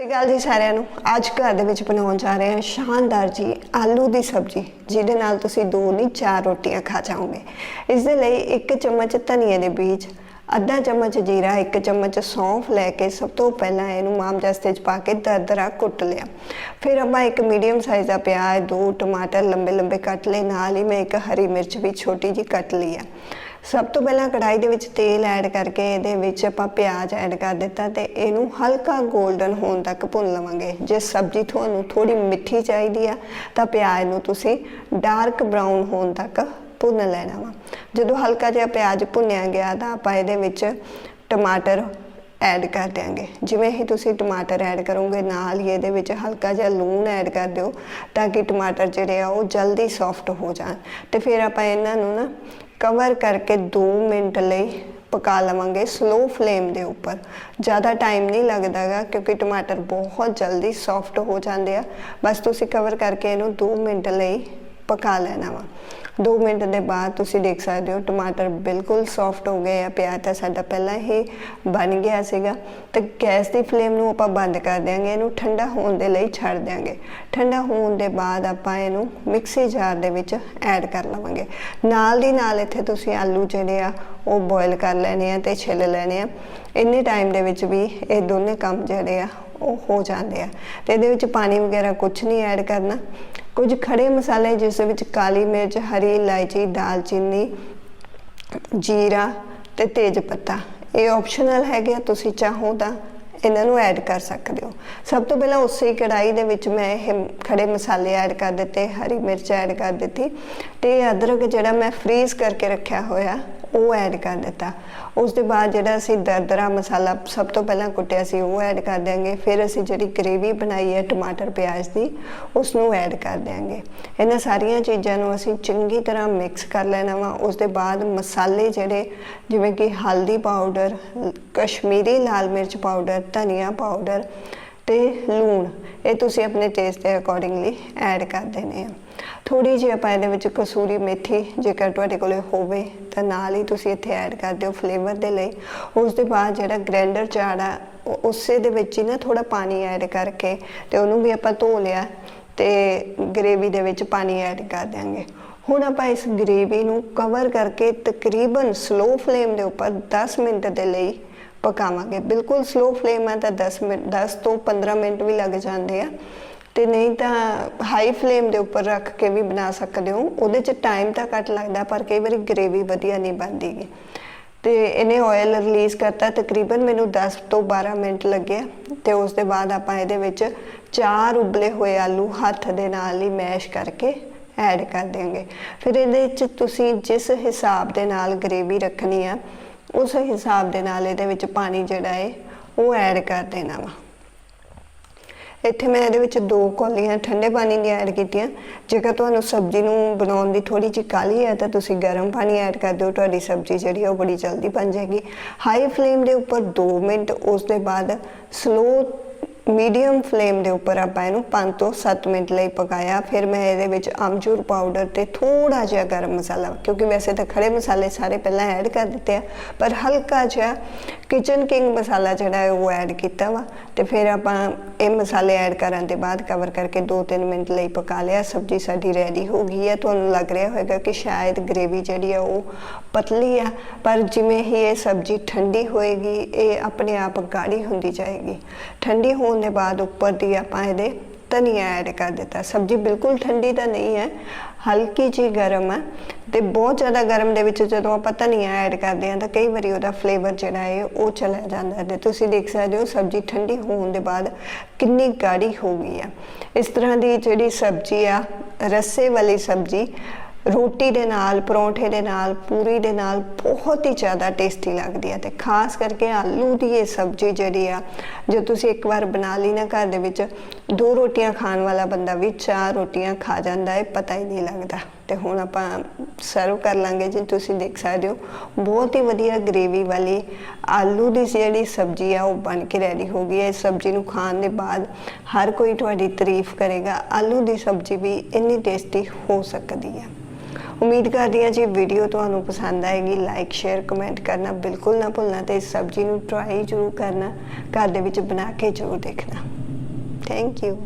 ਤੇ ਗੱਲ ਜੀ ਸਾਰਿਆਂ ਨੂੰ। ਅੱਜ ਘਰ ਦੇ ਵਿੱਚ ਬਣਾਉਣ ਜਾ ਰਹੇ ਹਾਂ ਸ਼ਾਨਦਾਰ ਜੀ ਆਲੂ ਦੀ ਸਬਜ਼ੀ, ਜਿਹਦੇ ਨਾਲ ਤੁਸੀਂ ਦੋ ਨਹੀਂ, ਚਾਰ ਰੋਟੀਆਂ ਖਾ ਜਾਓਗੇ। ਇਸ ਦੇ ਲਈ ਇੱਕ ਚਮਚ ਧਨੀਏ ਦੇ ਬੀਜ, ਅੱਧਾ ਚਮਚ ਜੀਰਾ, ਇੱਕ ਚਮਚ ਸੌਂਫ ਲੈ ਕੇ ਸਭ ਤੋਂ ਪਹਿਲਾਂ ਇਹਨੂੰ ਮਾਮਦਸਤੇ ਚ ਪਾ ਕੇ ਦਰਦਰਾ ਕੁੱਟ ਲਿਆ। ਫਿਰ ਆਪਾਂ ਇੱਕ ਮੀਡੀਅਮ ਸਾਈਜ਼ ਦਾ ਪਿਆਜ਼, ਦੋ ਟਮਾਟਰ ਲੰਬੇ ਲੰਬੇ ਕੱਟ ਲਏ, ਨਾਲ ਹੀ ਮੈਂ ਇੱਕ ਹਰੀ ਮਿਰਚ ਵੀ ਛੋਟੀ ਜੀ ਕੱਟ ਲਈ ਆ। ਸਭ ਤੋਂ ਪਹਿਲਾਂ ਕੜਾਈ ਦੇ ਵਿੱਚ ਤੇਲ ਐਡ ਕਰਕੇ ਇਹਦੇ ਵਿੱਚ ਆਪਾਂ ਪਿਆਜ਼ ਐਡ ਕਰ ਦਿੱਤਾ ਤੇ ਇਹਨੂੰ ਹਲਕਾ 골ਡਨ ਹੋਣ ਤੱਕ ਭੁੰਨ ਲਵਾਂਗੇ। ਜੇ ਸਬਜ਼ੀ ਤੁਹਾਨੂੰ ਥੋੜੀ ਮਿੱਠੀ ਚਾਹੀਦੀ ਆ, ਤਾਂ ਪਿਆਜ਼ ਨੂੰ ਤੁਸੀਂ ਡਾਰਕ ਬ੍ਰਾਊਨ ਹੋਣ ਤੱਕ ਭੁੰਨ ਲੈਣਾ ਵਾ। ਜਦੋਂ ਹਲਕਾ ਜਿਹਾ ਪਿਆਜ਼ ਭੁੰਨਿਆ ਗਿਆ, ਤਾਂ ਆਪਾਂ ਇਹਦੇ ਵਿੱਚ ਟਮਾਟਰ ਐਡ ਕਰ ਦਿਆਂਗੇ। ਜਿਵੇਂ ਹੀ ਤੁਸੀਂ ਟਮਾਟਰ ਐਡ ਕਰੋਗੇ, ਨਾਲ ਹੀ ਇਹਦੇ ਵਿੱਚ ਹਲਕਾ ਜਿਹਾ ਲੂਣ ਐਡ ਕਰ ਦਿਓ, ਤਾਂ ਕਿ ਟਮਾਟਰ ਜਿਹੜੇ ਆ ਉਹ ਜਲਦੀ ਸੌਫਟ ਹੋ ਜਾਣ। ਤੇ ਫਿਰ ਆਪਾਂ ਇਹਨਾਂ ਨੂੰ ਨਾ ਕਵਰ ਕਰਕੇ 2 ਮਿੰਟ ਲਈ ਪਕਾ ਲਵਾਂਗੇ ਸਲੋ ਫਲੇਮ ਦੇ ਉੱਪਰ। ਜ਼ਿਆਦਾ ਟਾਈਮ ਨਹੀਂ ਲੱਗਦਾਗਾ ਕਿਉਂਕਿ ਟਮਾਟਰ ਬਹੁਤ ਜਲਦੀ ਸੌਫਟ ਹੋ ਜਾਂਦੇ ਆ। ਬਸ ਤੁਸੀਂ ਕਵਰ ਕਰਕੇ ਇਹਨੂੰ 2 ਮਿੰਟ ਲਈ ਪਕਾ ਲੈਣਾ ਵਾ। 2 ਮਿੰਟ ਦੇ ਬਾਅਦ ਤੁਸੀਂ ਦੇਖ ਸਕਦੇ ਹੋ, ਟਮਾਟਰ ਬਿਲਕੁਲ ਸੌਫਟ ਹੋ ਗਏ ਆ, ਪਿਆਜ਼ ਤਾਂ ਸਾਡਾ ਪਹਿਲਾਂ ਹੀ ਬਣ ਗਿਆ ਸੀਗਾ। ਤੇ ਗੈਸ ਦੀ ਫਲੇਮ ਨੂੰ ਆਪਾਂ ਬੰਦ ਕਰ ਦਿਆਂਗੇ, ਇਹਨੂੰ ਠੰਡਾ ਹੋਣ ਦੇ ਲਈ ਛੱਡ ਦਿਆਂਗੇ। ਠੰਡਾ ਹੋਣ ਦੇ ਬਾਅਦ ਆਪਾਂ ਇਹਨੂੰ ਮਿਕਸੀ ਜਾਰ ਦੇ ਵਿੱਚ ਐਡ ਕਰ ਲਵਾਂਗੇ। ਨਾਲ ਦੀ ਨਾਲ ਇੱਥੇ ਤੁਸੀਂ ਆਲੂ ਜਿਹੜੇ ਆ, ਉਹ ਬੋਇਲ ਕਰ ਲੈਣੇ ਆ ਤੇ ਛਿੱਲ ਲੈਣੇ ਆ। ਇੰਨੇ ਟਾਈਮ ਦੇ ਵਿੱਚ ਵੀ ਇਹ ਦੋਨੇ ਕੰਮ ਜਿਹੜੇ ਆ ਉਹ ਹੋ ਜਾਂਦੇ ਆ। ਤੇ ਇਹਦੇ ਵਿੱਚ ਪਾਣੀ ਵਗੈਰਾ ਕੁਝ ਨਹੀਂ ਐਡ ਕਰਨਾ। ਕੁਝ ਖੜੇ ਮਸਾਲੇ ਜਿਸ ਵਿੱਚ ਕਾਲੀ ਮਿਰਚ ਹਰੀ ਇਲਾਇਚੀ ਦਾਲਚੀਨੀ ਜੀਰਾ ਤੇ ਤੇਜ ਪੱਤਾ। ਇਹ ਆਪਸ਼ਨਲ ਹੈਗੇ ਆ, ਤੁਸੀਂ ਚਾਹੋ ਤਾਂ ਇਹਨਾਂ ਨੂੰ ਐਡ ਕਰ ਸਕਦੇ ਹੋ। ਸਭ ਤੋਂ ਪਹਿਲਾਂ ਉਸੇ ਕੜਾਈ ਦੇ ਵਿੱਚ ਮੈਂ ਇਹ ਖੜੇ ਮਸਾਲੇ ਐਡ ਕਰ ਦਿੱਤੇ, ਹਰੀ ਮਿਰਚ ਐਡ ਕਰ ਦਿੱਤੀ ਤੇ ਅਦਰਕ ਜਿਹੜਾ ਮੈਂ ਫਰੀਜ਼ ਕਰਕੇ ਰੱਖਿਆ ਹੋਇਆ, ਉਹ ਐਡ ਕਰ ਦਿੱਤਾ। ਉਸ ਦੇ ਬਾਅਦ ਜਿਹੜਾ ਅਸੀਂ ਦਰਦਰਾ ਮਸਾਲਾ ਸਭ ਤੋਂ ਪਹਿਲਾਂ ਕੁੱਟਿਆ ਸੀ, ਉਹ ਐਡ ਕਰ ਦਿਆਂਗੇ। ਫਿਰ ਅਸੀਂ ਜਿਹੜੀ ਗ੍ਰੇਵੀ ਬਣਾਈ ਹੈ ਟਮਾਟਰ, ਪਿਆਜ਼ ਦੀ ਉਸ ਨੂੰ ਐਡ ਕਰ ਦਿਆਂਗੇ। ਇਹਨਾਂ ਸਾਰੀਆਂ ਚੀਜ਼ਾਂ ਨੂੰ ਅਸੀਂ ਚੰਗੀ ਤਰ੍ਹਾਂ ਮਿਕਸ ਕਰ ਲੈਣਾ ਵਾ। ਉਸ ਦੇ ਬਾਅਦ ਮਸਾਲੇ ਜਿਹੜੇ, ਜਿਵੇਂ ਕਿ ਹਲਦੀ ਪਾਊਡਰ, ਕਸ਼ਮੀਰੀ ਲਾਲ ਮਿਰਚ ਪਾਊਡਰ ਧਨੀਆ ਪਾਊਡਰ ਤੇ ਲੂਣ, ਇਹ ਤੁਸੀਂ ਆਪਣੇ ਟੇਸਟ ਦੇ ਅਕੋਰਡਿੰਗਲੀ ਐਡ ਕਰ ਦੇਣੇ ਆ। ਥੋੜੀ ਜਿਹੀ ਆਪਾਂ ਇਹਦੇ ਵਿੱਚ ਕਸੂਰੀ ਮੇਥੀ, ਜੇਕਰ ਤੁਹਾਡੇ ਕੋਲੇ ਹੋਵੇ, ਤਾਂ ਨਾਲ ਹੀ ਤੁਸੀਂ ਇੱਥੇ ਐਡ ਕਰ ਦਿਓ ਫਲੇਵਰ ਦੇ ਲਈ। ਉਸ ਦੇ ਬਾਅਦ ਜਿਹੜਾ ਗ੍ਰਾਈਂਡਰ ਚਾੜਾ ਉਸੇ ਦੇ ਵਿੱਚ ਹੀ ਨਾ ਥੋੜਾ ਪਾਣੀ ਐਡ ਕਰਕੇ ਤੇ ਉਹਨੂੰ ਵੀ ਆਪਾਂ ਧੋ ਲਿਆ ਤੇ ਗ੍ਰੇਵੀ ਦੇ ਵਿੱਚ ਪਾਣੀ ਐਡ ਕਰ ਦਿਆਂਗੇ। ਹੁਣ ਆਪਾਂ ਇਸ ਗ੍ਰੇਵੀ ਨੂੰ ਕਵਰ ਕਰਕੇ ਤਕਰੀਬਨ ਸਲੋ ਫਲੇਮ ਦੇ ਉੱਪਰ 10 ਮਿੰਟ ਦੇ ਲਈ ਪਕਾਵਾਂਗੇ। ਬਿਲਕੁਲ ਸਲੋ ਫਲੇਮ ਹੈ ਤਾਂ 10 ਮਿੰਟ 10 ਤੋਂ 15 ਮਿੰਟ ਵੀ ਲੱਗ ਜਾਂਦੇ ਆ। ਤੇ ਨਹੀਂ ਤਾਂ ਹਾਈ ਫਲੇਮ ਦੇ ਉੱਪਰ ਰੱਖ ਕੇ ਵੀ ਬਣਾ ਸਕਦੇ ਹੋ। ਉਹਦੇ 'ਚ ਟਾਈਮ ਤਾਂ ਘੱਟ ਲੱਗਦਾ, ਪਰ ਕਈ ਵਾਰੀ ਗ੍ਰੇਵੀ ਵਧੀਆ ਨਹੀਂ ਬਣਦੀਗੀ ਤੇ ਇਹਨੇ ਆਇਲ ਰਿਲੀਜ਼ ਕਰਤਾ, ਤਕਰੀਬਨ ਮੈਨੂੰ 10 ਤੋਂ 12 ਮਿੰਟ ਲੱਗੇ। ਤੇ ਉਸ ਦੇ ਬਾਅਦ ਆਪਾਂ ਇਹਦੇ ਵਿੱਚ ਚਾਰ ਉਬਲੇ ਹੋਏ ਆਲੂ ਹੱਥ ਦੇ ਨਾਲ ਹੀ ਮੈਸ਼ ਕਰਕੇ ਐਡ ਕਰ ਦੇਵਾਂਗੇ ਫਿਰ ਇਹਦੇ ਵਿੱਚ ਤੁਸੀਂ ਜਿਸ ਹਿਸਾਬ ਦੇ ਨਾਲ ਗ੍ਰੇਵੀ ਰੱਖਣੀ ਆ ਉਸ ਹਿਸਾਬ ਦੇ ਨਾਲ ਇਹਦੇ ਵਿੱਚ ਪਾਣੀ ਜਿਹੜਾ ਹੈ ਉਹ ਐਡ ਕਰ ਦੇਣਾ ਵਾ। ਇੱਥੇ ਮੈਂ ਇਹਦੇ ਵਿੱਚ ਦੋ ਕੌਲੀਆਂ ਠੰਡੇ ਪਾਣੀ ਦੀਆਂ ਐਡ ਕੀਤੀਆਂ। ਜੇਕਰ ਤੁਹਾਨੂੰ ਸਬਜ਼ੀ ਨੂੰ ਬਣਾਉਣ ਦੀ ਥੋੜੀ ਜਿਹੀ ਕਾਲੀ ਹੈ, ਤਾਂ ਤੁਸੀਂ ਗਰਮ ਪਾਣੀ ਐਡ ਕਰ ਦਿਓ। ਤੁਹਾਡੀ ਸਬਜ਼ੀ ਜਿਹੜੀ ਆ, ਉਹ ਬੜੀ ਜਲਦੀ ਬਣ ਜਾਏਗੀ। ਹਾਈ ਫਲੇਮ ਦੇ ਉੱਪਰ 2 ਮਿੰਟ, ਉਸ ਦੇ ਬਾਅਦ ਸਲੋ ਮੀਡੀਅਮ ਫਲੇਮ ਦੇ ਉੱਪਰ ਆਪਾਂ ਇਹਨੂੰ 5 ਤੋਂ 7 ਮਿੰਟ ਲਈ ਪਕਾਇਆ। ਫਿਰ ਮੈਂ ਇਹਦੇ ਵਿੱਚ ਅਮਚੂਰ ਪਾਊਡਰ ਤੇ ਥੋੜਾ ਜਿਹਾ ਗਰਮ ਮਸਾਲਾ, ਕਿਉਂਕਿ ਵੈਸੇ ਤਾਂ ਖੜੇ ਮਸਾਲੇ ਸਾਰੇ ਪਹਿਲਾਂ ਐਡ ਕਰ ਦਿੱਤੇ ਆ, ਪਰ ਹਲਕਾ ਜਿਹਾ ਕਿਚਨ ਕਿੰਗ ਮਸਾਲਾ ਜਿਹੜਾ ਹੈ ਉਹ ਐਡ ਕੀਤਾ ਵਾ। ਤੇ ਫਿਰ ਆਪਾਂ ਇਹ ਮਸਾਲੇ ਐਡ ਕਰਨ ਦੇ ਬਾਅਦ ਕਵਰ ਕਰਕੇ 2-3 ਮਿੰਟ ਲਈ ਪਕਾ ਲਿਆ। ਸਬਜ਼ੀ ਸਾਡੀ ਰੈਡੀ ਹੋ ਗਈ ਹੈ। ਤੁਹਾਨੂੰ ਲੱਗ ਰਿਹਾ ਹੋਵੇਗਾ ਕਿ ਸ਼ਾਇਦ ਗ੍ਰੇਵੀ ਜਿਹੜੀ ਆ ਉਹ ਪਤਲੀ ਆ, ਪਰ ਜਿਵੇਂ ਹੀ ਇਹ ਸਬਜ਼ੀ ਠੰਡੀ ਹੋਏਗੀ, ਇਹ ਆਪਣੇ ਆਪ ਗਾੜੀ ਹੁੰਦੀ ਜਾਏਗੀ। ਠੰਡੀ ਹੋਣ ਦੇ ਬਾਅਦ ਉੱਪਰ ਦੀ ਆਪਾਂ ਇਹਦੇ ਧਨੀਆ ਐਡ ਕਰ ਦਿੱਤਾ ਸਬਜ਼ੀ ਬਿਲਕੁਲ ਠੰਡੀ ਤਾਂ ਨਹੀਂ ਹੈ, ਹਲਕੀ ਜੀ ਗਰਮ ਹੈ ਤੇ ਬਹੁਤ ਜ਼ਿਆਦਾ ਗਰਮ ਦੇ ਵਿੱਚ ਜਦੋਂ ਆਪਾਂ ਧਨੀਆ ਐਡ ਕਰਦੇ ਹਾਂ ਤਾਂ ਕਈ ਵਾਰੀ ਉਹਦਾ ਫਲੇਵਰ ਜਿਹੜਾ ਹੈ ਉਹ ਚਲਾ ਜਾਂਦਾ ਹੈ। ਤੇ ਤੁਸੀਂ ਦੇਖ ਸਕਦੇ ਹੋ ਸਬਜ਼ੀ ਠੰਡੀ ਹੋਣ ਦੇ ਬਾਅਦ ਕਿੰਨੀ ਗਾੜੀ ਹੋ ਗਈ ਆ ਇਸ ਤਰ੍ਹਾਂ ਦੀ ਜਿਹੜੀ ਸਬਜ਼ੀ ਆ, ਰੱਸੇ ਵਾਲੀ ਸਬਜ਼ੀ ਰੋਟੀ ਦੇ ਨਾਲ, ਪਰੌਂਠੇ ਦੇ ਨਾਲ, ਪੂਰੀ ਦੇ ਨਾਲ ਬਹੁਤ ਹੀ ਜ਼ਿਆਦਾ ਟੇਸਟੀ ਲੱਗਦੀ ਹੈ ਤੇ ਖਾਸ ਕਰਕੇ ਆਲੂ ਦੀ ਇਹ ਸਬਜ਼ੀ ਜਿਹੜੀ ਆ, ਜੋ ਤੁਸੀਂ ਇੱਕ ਵਾਰ ਬਣਾ ਲਈ ਨਾ ਘਰ ਦੇ ਵਿੱਚ, ਦੋ ਰੋਟੀਆਂ ਖਾਣ ਵਾਲਾ ਬੰਦਾ ਵੀ ਚਾਰ ਰੋਟੀਆਂ ਖਾ ਜਾਂਦਾ ਹੈ ਪਤਾ ਹੀ ਨਹੀਂ ਲੱਗਦਾ। ਤੇ ਹੁਣ ਆਪਾਂ ਸਰਵ ਕਰ ਲਾਂਗੇ, ਜੀ ਤੁਸੀਂ ਦੇਖ ਸਕਦੇ ਹੋ, ਬਹੁਤ ਹੀ ਵਧੀਆ ਗ੍ਰੇਵੀ ਵਾਲੀ ਆਲੂ ਦੀ ਜਿਹੜੀ ਸਬਜ਼ੀ ਆ, ਉਹ ਬਣ ਕੇ ਰੈਡੀ ਹੋ ਗਈ ਹੈ। ਇਸ ਸਬਜ਼ੀ ਨੂੰ ਖਾਣ ਦੇ ਬਾਅਦ ਹਰ ਕੋਈ ਤੁਹਾਡੀ ਤਾਰੀਫ ਕਰੇਗਾ, ਆਲੂ ਦੀ ਸਬਜ਼ੀ ਵੀ ਇੰਨੀ ਟੇਸਟੀ ਹੋ ਸਕਦੀ ਹੈ ਉਮੀਦ ਕਰਦੀ ਹਾਂ ਜੀ ਵੀਡੀਓ ਤੁਹਾਨੂੰ ਪਸੰਦ ਆਏਗੀ ਲਾਈਕ ਸ਼ੇਅਰ ਕਮੈਂਟ ਕਰਨਾ ਬਿਲਕੁਲ ਨਾ ਭੁੱਲਣਾ ਤੇ ਇਸ ਸਬਜ਼ੀ ਨੂੰ ਟਰਾਈ ਜ਼ਰੂਰ ਕਰਨਾ, ਘਰ ਦੇ ਵਿੱਚ ਬਣਾ ਕੇ ਜ਼ਰੂਰ ਦੇਖਣਾ। Thank you